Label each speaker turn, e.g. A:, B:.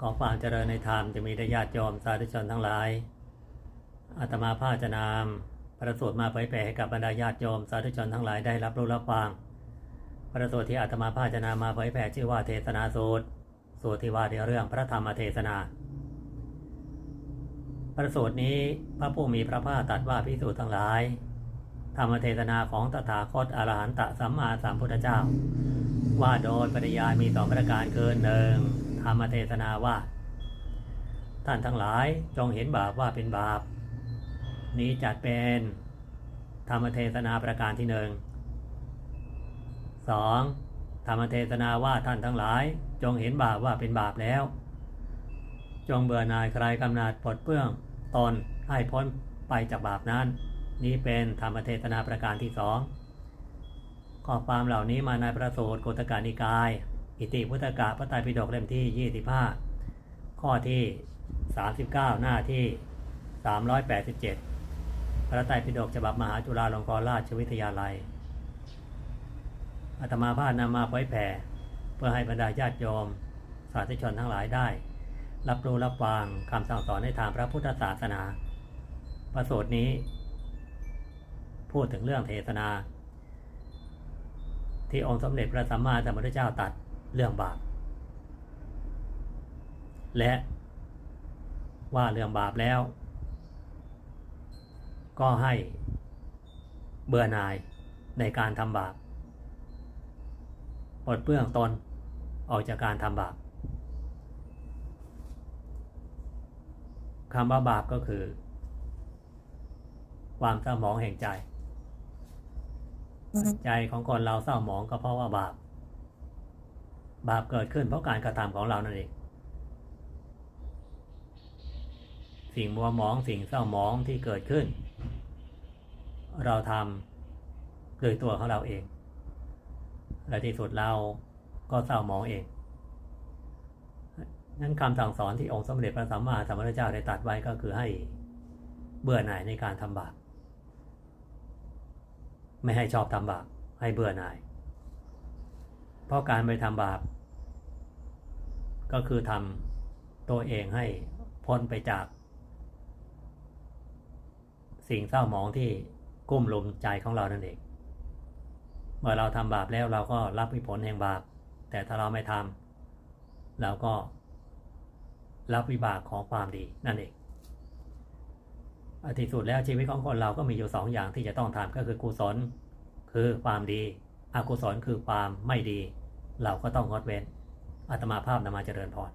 A: ขอความเจริญในธรรมจะมีได้ญาติโยมสาธุชนทั้งหลาย อาตมาภาจะนำประสูตรมาเผยแผ่ให้กับบรรดาญาติโยมสาธุชนทั้งหลายได้รับรู้รับฟัง ประสูตรที่อาตมาภาจะนำมาเผยแผ่ชื่อว่าเทศนาสูตร สูตรที่ว่าในเรื่องพระธรรมเทศนา ประสูตรนี้พระผู้มีพระภาคตรัสว่าพิสูจน์ทั้งหลาย ธรรมเทศนาของตถาคตอรหันตสัมมาสัมพุทธเจ้า ว่าโดยปริยายมีสองประการคือหนึ่ง ธรรมเทศนาว่า ท่านทั้งหลายจงเห็นบาปว่าเป็นบาป นี้จัดเป็นธรรมเทศนาประการที่หนึ่งสองธรรมเทศนาว่าท่านทั้งหลาย จงเห็นบาปว่าเป็นบาปแล้ว จงเบื่อหน่ายใครกำนัดปลดเปื้องตนให้พ้นไปจากบาปนั้น นี้เป็นธรรมเทศนาประการที่สองข้อความเหล่านี้มาในประสูตรโกตการนิกาย อิติพุทธกะพระไตรปิฎกเล่มที่ 25 ข้อที่ 39 หน้าที่ 387 พระไตรปิฎกฉบับมหาจุฬาลงกรณราชวิทยาลัยอาตมาภาพนำมาเผยแผ่ เพื่อให้บรรดาญาติโยม สาธุชนทั้งหลายได้ รับรู้รับฟังคำสั่งสอนในทางพระพุทธศาสนาประสูตรนี้ พูดถึงเรื่องเทศนา ที่องค์สมเด็จพระสัมมาสัมพุทธเจ้าตัด เรื่องบาป และว่าเรื่องบาปแล้ว ก็ให้เบื่อหน่ายในการทำบาปปลดเปลื้องตนออกจากการทำบาปคำว่าบาปก็คือ ความเศร้าหมองแห่งใจ ใจของคนเราเศร้าหมองก็เพราะว่าบาป บาปเกิดขึ้นเพราะการกระทำของเรานั่นเอง สิ่งมัวหมองสิ่งเศร้าหมองที่เกิดขึ้น เราทำโดยตัวของเราเอง และที่สุดเราก็เศร้าหมองเองนั้นคำสั่งสอนที่องค์สมเด็จพระสัมมาสัมพุทธเจ้าได้ตรัสไว้ก็คือให้เบื่อหน่ายในการทำบาปไม่ให้ชอบทำบาปให้เบื่อหน่าย เพราะการไปทำบาป ก็คือทำตัวเองให้พ้นไปจาก สิ่งเศร้าหมองที่กุ้มลุมใจของเรานั่นเอง เมื่อเราทำบาปแล้วเราก็รับผลแห่งบาป แต่ถ้าเราไม่ทำเราก็รับวิบากของความดีนั่นเองอที่สุดแล้วชีวิตของคนเราก็มีอยู่สองอย่างที่จะต้องทำก็คือกุศล คือความดี อกุศลคือความไม่ดี เราก็ต้องงดเว้นอาตมาภาพนำมาเจริญพร